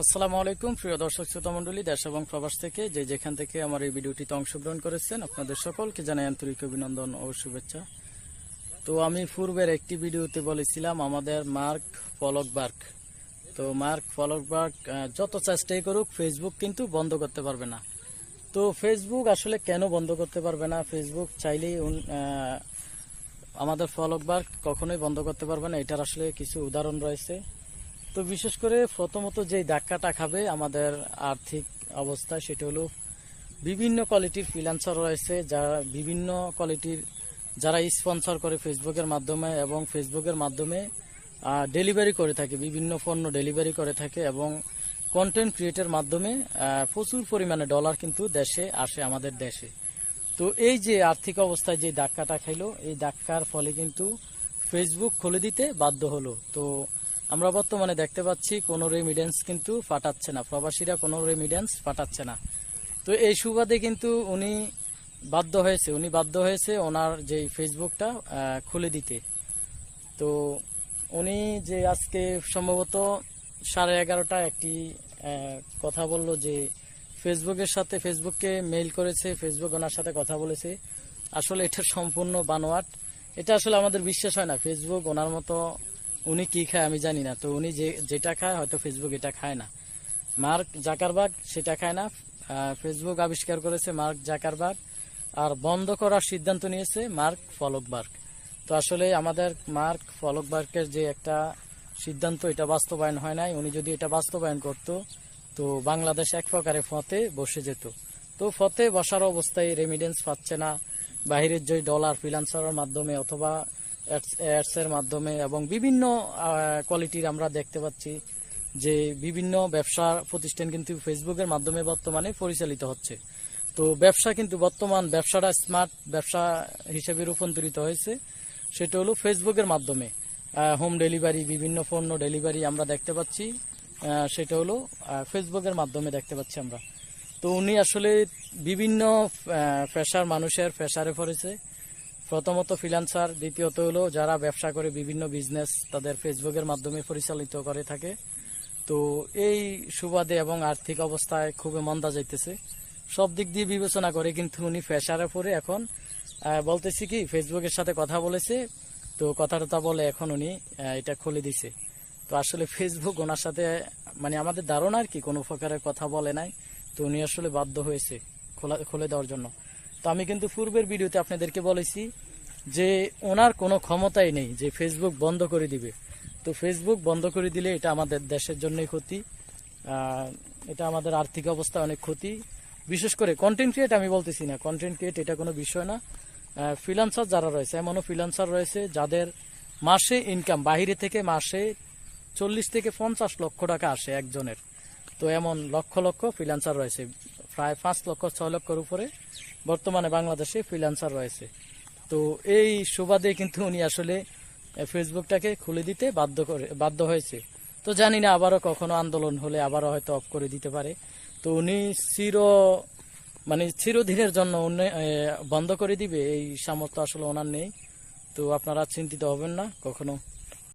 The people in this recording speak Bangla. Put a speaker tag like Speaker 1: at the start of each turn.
Speaker 1: আসসালামু আলাইকুম, প্রিয় দর্শক, শ্রোতা মণ্ডলী, দেশ এবং প্রবাস থেকে যে যেখান থেকে আমার এই ভিডিওটিতে অংশগ্রহণ করেছেন, আপনাদের সকলকে জানাই আন্তরিক অভিনন্দন ও শুভেচ্ছা। তো আমি পূর্বের একটি ভিডিওতে বলেছিলাম, আমাদের মার্ক ফলকবার্গ তো মার্ক ফলকবার্গ যত চেষ্টাই করুক ফেসবুক কিন্তু বন্ধ করতে পারবে না। তো ফেসবুক আসলে কেন বন্ধ করতে পারবে না? ফেসবুক চাইলেই আমাদের ফলকবার্গ কখনোই বন্ধ করতে পারবে না। এটার আসলে কিছু উদাহরণ রয়েছে। তো বিশেষ করে প্রথমত যে ধাক্কাটা খাবে আমাদের আর্থিক অবস্থা, সেটা হলো বিভিন্ন কোয়ালিটির ফ্রিল্যান্সার রয়েছে, যারা বিভিন্ন কোয়ালিটির, যারা স্পন্সর করে ফেসবুকের মাধ্যমে এবং ফেসবুকের মাধ্যমে ডেলিভারি করে থাকে, বিভিন্ন পণ্য ডেলিভারি করে থাকে এবং কন্টেন্ট ক্রিয়েটের মাধ্যমে প্রচুর পরিমাণে ডলার কিন্তু দেশে আসে আমাদের দেশে। তো এই যে আর্থিক অবস্থায় যে ধাক্কাটা খাইলো, এই ধাক্কার ফলে কিন্তু ফেসবুক খুলে দিতে বাধ্য হলো। তো আমরা বর্তমানে দেখতে পাচ্ছি কোনো রেমিডেন্স কিন্তু ফাটাচ্ছে না। প্রবাসীরা কোনো রেমিডেন্স পাঠাচ্ছে না। তো এই সুবাদে কিন্তু উনি বাধ্য হয়েছে, উনি বাধ্য হয়েছে ওনার যে ফেসবুকটা খুলে দিতে। তো উনি যে আজকে সম্ভবত সাড়ে এগারোটা একটি কথা বলল যে ফেসবুকের সাথে, ফেসবুককে মেইল করেছে, ফেসবুক ওনার সাথে কথা বলেছে। আসলে এটা সম্পূর্ণ বানোয়াট। এটা আসলে আমাদের বিশ্বাস হয় না। ফেসবুক ওনার মতো উনি কি খায় আমি জানি না। তো উনি যে, যেটা খায় হয়তো ফেসবুক এটা খায় না। মার্ক জাকারবাগ সেটা খায় না। ফেসবুক আবিষ্কার করেছে মার্ক জাকারবাগ আর বন্ধ করার সিদ্ধান্ত নিয়েছে মার্ক ফলকবার্গ। তো আসলে আমাদের মার্ক ফলকবার্গের যে একটা সিদ্ধান্ত, এটা বাস্তবায়ন হয় নাই। উনি যদি এটা বাস্তবায়ন করত, তো বাংলাদেশ এক প্রকারে ফতে বসে যেত। তো ফতে বসার অবস্থায় রেমিডেন্স পাচ্ছে না। বাহিরের যে ডলার ফ্রিলান্সারের মাধ্যমে অথবা অ্যাডস এর মাধ্যমে এবং বিভিন্ন কোয়ালিটির আমরা দেখতে পাচ্ছি যে বিভিন্ন ব্যবসা প্রতিষ্ঠান কিন্তু ফেসবুকের মাধ্যমে বর্তমানে পরিচালিত হচ্ছে। তো ব্যবসা কিন্তু বর্তমান ব্যবসাটা স্মার্ট ব্যবসা হিসেবে রূপান্তরিত হয়েছে। সেটা হলো ফেসবুকের মাধ্যমে। হোম ডেলিভারি বিভিন্ন পণ্য ডেলিভারি আমরা দেখতে পাচ্ছি। সেটা হলো ফেসবুকের মাধ্যমে দেখতে পাচ্ছি আমরা। তো উনি আসলে বিভিন্ন পেশার মানুষের পেশারে পড়েছে। প্রথমত ফ্রিল্যান্সার দ্বিতীয়ত হলো যারা ব্যবসা করে বিভিন্ন বিজনেস তাদের ফেসবুকের মাধ্যমে পরিচালিত করে থাকে। তো এই সুবাদে এবং আর্থিক অবস্থায় খুবই মন্দা যাইতেছে। সব দিক দিয়ে বিবেচনা করে কিন্তু উনি ফেসারে পরে এখন। বলতেছি কি ফেসবুকের সাথে কথা বলেছে, তো কথা টথা বলে এখন উনি এটা খুলে দিছে। তো আসলে ফেসবুক ওনার সাথে মানে আমাদের ধারণা আর কি, কোনো প্রকারের কথা বলে নাই। তো উনি আসলে বাধ্য হয়েছে খোলা, খুলে দেওয়ার জন্য। তো আমি কিন্তু পূর্বের ভিডিওতে আপনাদেরকে বলেছি যে ওনার কোনো ক্ষমতাই নেই যে ফেসবুক বন্ধ করে দিবে। তো ফেসবুক বন্ধ করে দিলে এটা আমাদের দেশের জন্যই ক্ষতি এটা আমাদের আর্থিক অবস্থা অনেক ক্ষতি। বিশেষ করে কন্টেন্ট ক্রিয়েট আমি বলতেছি না কন্টেন্ট ক্রিয়েট এটা কোনো বিষয় না। ফ্রিলান্সার যারা রয়েছে, এমনও ফ্রিলান্সার রয়েছে যাদের মাসে ইনকাম বাহিরে থেকে মাসে চল্লিশ থেকে পঞ্চাশ লক্ষ টাকা আসে একজনের। তো এমন লক্ষ লক্ষ ফ্রিলান্সার রয়েছে। প্রায় পাঁচ লক্ষ ছয় লক্ষর উপরে বর্তমানে বাংলাদেশে ফ্রিলান্সার রয়েছে। তো এই সুবাদে কিন্তু উনি আসলে ফেসবুকটাকে খুলে দিতে বাধ্য করে, বাধ্য হয়েছে। তো জানি না আবারও কখনো আন্দোলন হলে আবারও হয়তো অফ করে দিতে পারে। তো উনি চির মানে চিরদিনের জন্য বন্ধ করে দিবে, এই সামর্থ্য আসলে ওনার নেই। তো আপনারা চিন্তিত হবেন না, কখনো